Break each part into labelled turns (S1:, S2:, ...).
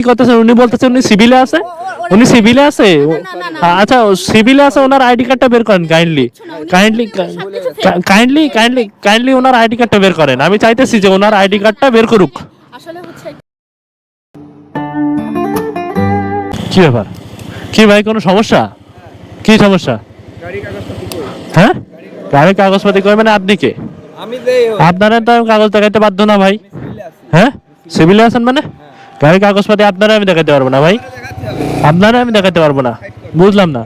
S1: কি করতেছেন? উনি বলতেছেন উনি সিভিলে আছে? উনি সিভিলে আছে? আচ্ছা সিভিলে আছে ওনার আইডি কার্ডটা বের করেন kindly kindly kindly kindly kindly ওনার আইডি কার্ডটা বের করেন। আমি চাইতেছি যে ওনার আইডি কার্ডটা বের করুক। কি ব্যাপার? কি ভাই কোনো সমস্যা? কি সমস্যা? হ্যাঁ? গাড়ির কাগজপাতি কই মানে আপনি কে?
S2: আমি
S1: আপনারা তো কাগজ দেখাইতে বাধ্য না ভাই। হ্যাঁ? সিভিলে আছেন মানে? গাড়ির কাগজপাতি আপনারা আমি দেখাতে পারব না, ভাই। আপনারা আমি দেখাতে পারব না। বুঝলাম না।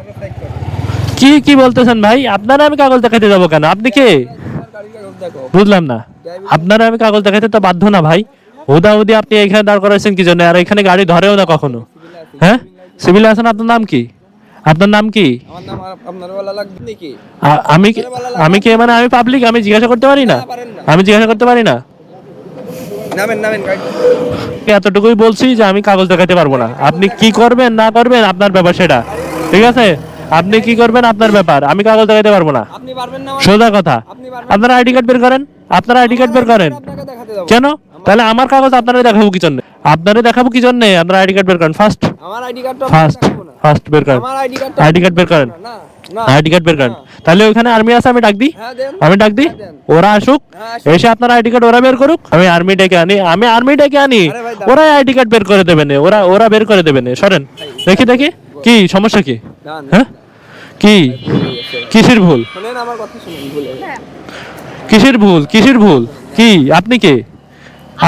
S1: কি কি বলতেছেন ভাই? আপনারা আমি কাগজ দেখাতে যাব কেন? আপনি কে? বুঝলাম না। আপনারা আমি কাগজ দেখাতে তো বাধ্য না, ভাই। হুদা হুদি আপনি এখানে দাঁড় করাইছেন কি জন্য? আর এখানে গাড়ি ধরেও না কখনো? হ্যাঁ? সিভিল আছেন আপনার নাম কি? আপনার নাম কি? আমি আমি কে মানে আমি পাবলিক আমি জিজ্ঞাসা করতে পারি না? আমি জিজ্ঞাসা করতে পারি না?
S2: নামেন নামেন
S1: এতটুকুই বলছি যে আমি কাগজ দেখাতে পারব না। আপনি কি করবেন না করবেন আপনার ব্যাপার সেটা। ঠিক আছে? আপনি কি করবেন আপনার ব্যাপার। আমি কাগজ দেখাতে পারব না।
S2: আপনি পারবেন না আমার-
S1: সোজা কথা। আপনার আইডি কার্ড বের করেন। আপনার আইডি কার্ড বের করেন। কেন? তাহলে আমার কাগজ আপনারা দেখাবো কি জন্য? আপনারা দেখাবো কি জন্য? আপনার আইডি কার্ড বের করেন। ফার্স্ট।
S2: আমার আইডি কার্ডটা
S1: ফার্স্ট। ফার্স্ট বের করেন।
S2: আইডি
S1: কার্ড বের করেন। আইডি কার্ড বের করেন। তাহলে ওইখানে আর্মি আছে আমি ডাক দিই।
S2: হ্যাঁ
S1: আমি ডাক দিই। ওরা আসুক
S2: হ্যাঁ,
S1: এসে আপনার আইডি কার্ড ওরা বের করুক। আমি আর্মি ডেকে আনি আমি আর্মি ডেকে আনি।
S2: আরে
S1: ওরা আইডি কার্ড বের করে দেবেন ওরা ওরা বের করে দেবেন সরেন। দেখি দেখি। কি সমস্যা কি? হ্যাঁ? কি? কিসের ভুল?
S2: শুনেন আমার কথা শুনুন ভুলে।
S1: কিসের ভুল? কিসের ভুল? কি? আপনি কে?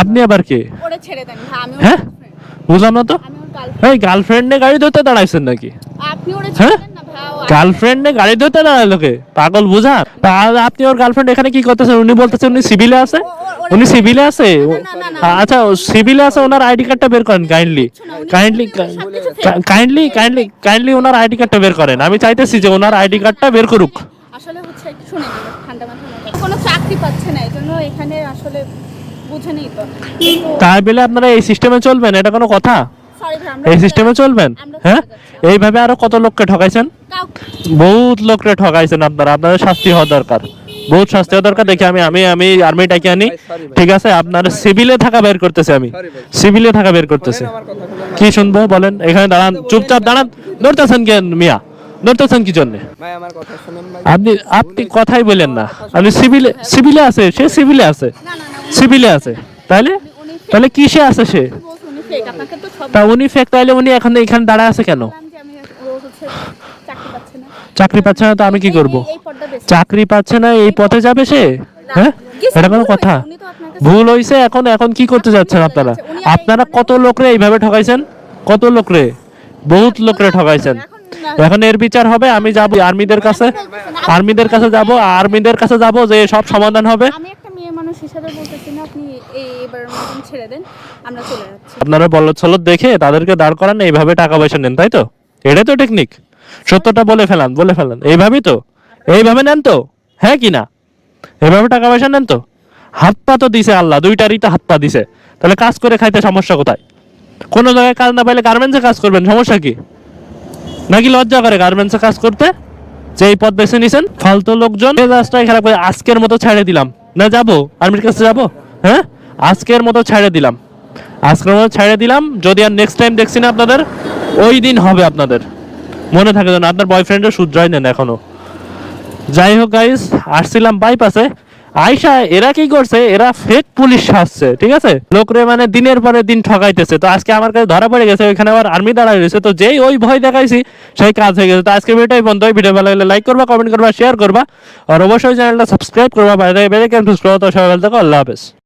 S1: আপনি আবার কে?
S3: ওরে ছেড়ে দেন ভাই আমি ওর
S1: হ্যাঁ। বুঝলাম না তো?
S3: ওর
S1: এই গার্লফ্রেন্ড নিয়ে গাড়ি ধরতে দাঁড়াইছেন নাকি? হ্যাঁ? গার্লফ্রেন্ড গাড়ি ধরতে লোকে? পাগল বুঝা? আপনি ওর গার্লফ্রেন্ড এখানে কি করতেছেন? উনি বলতেছেন উনি সিভিলে আছে? উনি সিভিলে আছে? আচ্ছা সিভিলে আছে ওনার আইডি কার্ডটা বের করেন kindly kindly kindly kindly kindly ওনার আইডি কার্ডটা বের করেন। আমি চাইতেছি যে ওনার আইডি কার্ডটা বের করুক।
S3: আসলে হচ্ছে একটু শুনে ঠান্ডা মাথা কোনো চাকরি পাচ্ছে না এই জন্য এখানে আসলে বুঝে নেই তো।
S1: তাই বলে আপনারা এই সিস্টেমে চলবেন? এটা কোনো কথা? এই সিস্টেমে চলবেন? হ্যাঁ? এইভাবে আরও কত লোককে ঠকাইছেন? বহুত লোককে ঠকাইছেন আপনারা। আপনাদের শাস্তি হওয়া দরকার। বহুত শাস্তি হওয়া দরকার। দেখি আমি আমি আমি আর্মি ডাকি আনি। ঠিক আছে? আপনার সিভিলে থাকা বের করতেছে আমি। সিভিলে থাকা বের করতেছে। কি শুনব? বলেন। এখানে দাঁড়ান। চুপচাপ দাঁড়ান। ধরতেছেন কেন মিয়া? ধরতেছেন কি জন্য?
S2: ভাই আমার কথা শুনুন ভাই।
S1: আপনি আপনি কথাই বলেন না। আপনি সিভিলে সিভিলে আছে। সে সিভিলে আছে।
S3: না না না
S1: সিভিলে আছে। তাহলে তাহলে কিসে আছে সে?
S3: ফেক আপনাকে তো সব
S1: তা উনি ফেক তাইলে উনি এখন এখানে দাঁড়ায় আছে কেন?
S3: চাকরি পাচ্ছে না।
S1: তো আমি কি করব? চাকরি পাচ্ছে না এই পথে যাবে সে? হ্যাঁ? এটা কোনো কথা।
S3: হয়েছে,
S1: ভুল হইছে এখন এখন কি করতে যাচ্ছেন আপনারা? আপনারা কত লোকরে এইভাবে ঠকাইছেন? কত লোকরে বহুত লোকরে ঠকাইছেন। এখন এর বিচার হবে আমি যাব আর্মিদের কাছে। আর্মিদের কাছে যাব আর্মিদের কাছে যাব যে সব সমাধান হবে।
S3: মানুষ হিসাবে বলতেছি না, আপনি এই এবারের মতন ছেড়ে দেন, আমরা চলে যাচ্ছি।
S1: আপনারা বলদ ছলদ দেখে তাদেরকে দাঁড় করান, এইভাবে টাকা পয়সা নেন, তাই তো? এটাই তো টেকনিক সত্যটা বলে ফেলান বলে ফেলান। এইভাবেই তো। এইভাবে নেন তো? হ্যাঁ কি না? এইভাবে টাকা পয়সা নেন তো? হাত পা তো দিছে আল্লাহ, দুইটারই তো হাত পা দিছে। তাহলে কাজ করে খাইতে সমস্যা কোথায়? কোনো জায়গায় কাজ না পাইলে গার্মেন্টসে কাজ করবেন, সমস্যা কি? নাকি লজ্জা করে গার্মেন্টসে কাজ করতে? যে এই পথ বেছে নিছেন, ফালতু লোকজন। মেজাজটাই খারাপ করে আজকের মতো ছেড়ে দিলাম। না, যাব। আর্মির কাছে যাব? হ্যাঁ? আজকের মতো ছাড়ে দিলাম। আজকের মতো ছাড়ে দিলাম, যদি আর নেক্সট টাইম দেখছি না আপনাদের, ওই দিন হবে আপনাদের। মনে থাকে যেন আপনার বয়ফ্রেন্ডের শুধরাই নেন এখনও। যাই হোক গাইস আসছিলাম বাইপাসে আয়সা এরা কি করছে? এরা ফেক পুলিশ সাজছে, ঠিক আছে? লোকরে মানে দিনের পরে দিন ঠকাইতেছে। তো আজকে আমার কাছে ধরা পড়ে গেছে, ওইখানে আবার আর্মি দাঁড়ায় রয়েছে। তো যেই ওই ভয় দেখাইছি, সেই কাজ হয়ে গেছে। তো আজকে ভিডিওটাই বন্ধ। হয় ভিডিও ভালো লাগলে লাইক করবা কমেন্ট করবা শেয়ার করবা। আর অবশ্যই চ্যানেলটা সাবস্ক্রাইব করবা। বাইরে বেড়ে ক্যান তো সবাই ভালো থাকো। আল্লাহ হাফেজ।